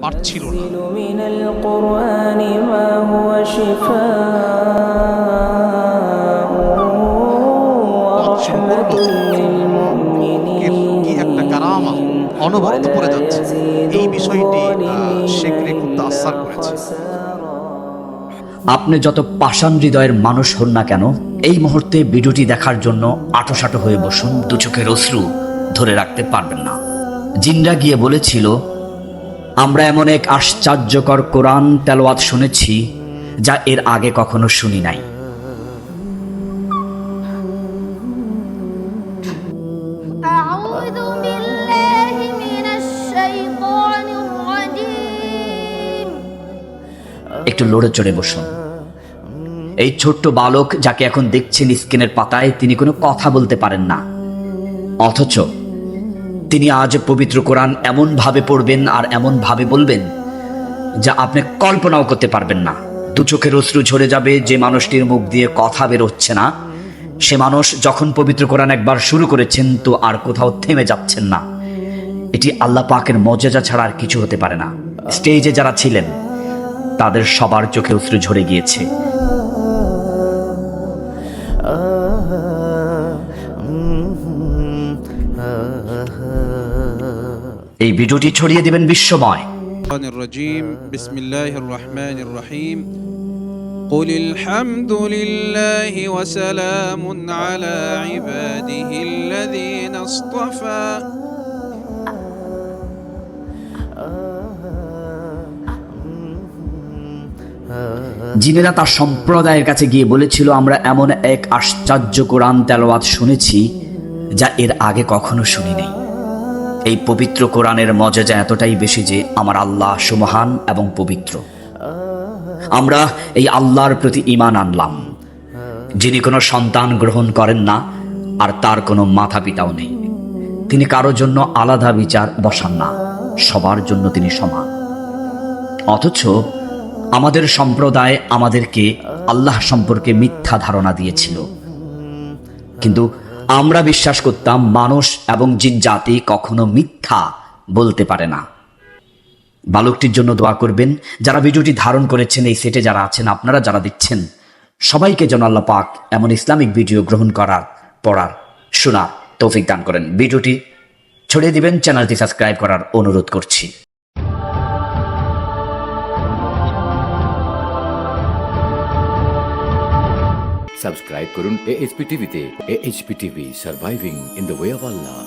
পারছিল না। অনবরত পড়ে যাচ্ছে। এই বিষয়টি শেখরে খুব আশ্বাস করেছে। আপনি যত পাষাণ হৃদয়ের মানুষ হন না কেন, এই মুহূর্তে ভিডিওটি দেখার জন্য আটোসাটো হয়ে বসুন। দু চোখের অশ্রু ধরে রাখতে পারবেন না। জিনরা গিয়ে বলেছিল আমরা এমন এক আশ্চর্যকর কোরআন তেলওয়াত শুনেছি যা এর আগে কখনো শুনি নাই। একটু লড়ে চড়ে বসুন। এই ছোট্ট বালক যাকে এখন দেখছেন স্কিনের পাতায় তিনি কোনো কথা বলতে পারেন না। অথচ তিনি আজ পবিত্র কোরআন এমন ভাবে পড়বেন আর এমন ভাবে বলবেন যা আপনি কল্পনাও করতে পারবেন না। দু চোখের অশ্রু ঝরে যাবে, যে মানুষটির মুখ দিয়ে কথা বেরোচ্ছে না। সে মানুষ যখন পবিত্র কোরআন একবার শুরু করেছেন, তো আর কোথাও থেমে যাচ্ছেন না। এটি আল্লাহ পাকের মর্যাদা ছাড়া আর কিছু হতে পারে না। স্টেজে যারা ছিলেন, তাদের সবার চোখে অশ্রু ঝরে গিয়েছে। এই ভিডিওটি ছড়িয়ে দিবেন বিশ্বময় الشيطان الرجيم بسم الله الرحمن الرحيم قل الحمد لله وسلام على عباده الذين اصطفى জিনেরা তার সম্প্রদায়ের কাছে গিয়ে বলেছিল আমরা এমন এক আশ্চর্য কোরআন তেলাওয়াত শুনেছি যা এর আগে কখনো শুনি নেই এই পবিত্র কোরআনের মর্যাদা এতটাই বেশি যে আমার আল্লাহ সুমহান এবং পবিত্র। আমরা এই আল্লাহর প্রতি ঈমান আনলাম। যিনি কোনো সন্তান গ্রহণ করেন না, আর তার কোনো মাথা পিতাও নেই। তিনি কারও জন্য আলাদা বিচার বসান না, সবার জন্য তিনি সমান। অথচ আমাদের সম্প্রদায় আমাদেরকে আল্লাহ সম্পর্কে মিথ্যা ধারণা দিয়েছিল। কিন্তু আমরা বিশ্বাস করতাম মানুষ এবং জিন জাতি কখনো মিথ্যা বলতে পারে না। বালকটির জন্য দোয়া করবেন, যারা ভিডিওটি ধারণ করেছেন এই সেটে যারা আছেন, আপনারা যারা দিচ্ছেন সবাইকে যেন আল্লাহ পাক এমন ইসলামিক ভিডিও গ্রহণ করার, পড়ার, শোনার তৌফিক দান করেন। ভিডিওটি ছড়িয়ে দিবেন, চ্যানেলটি সাবস্ক্রাইব করার অনুরোধ করছি। সাবস্ক্রাইব করুন এএইচপি টিভিতে AHP TV surviving in the way of Allah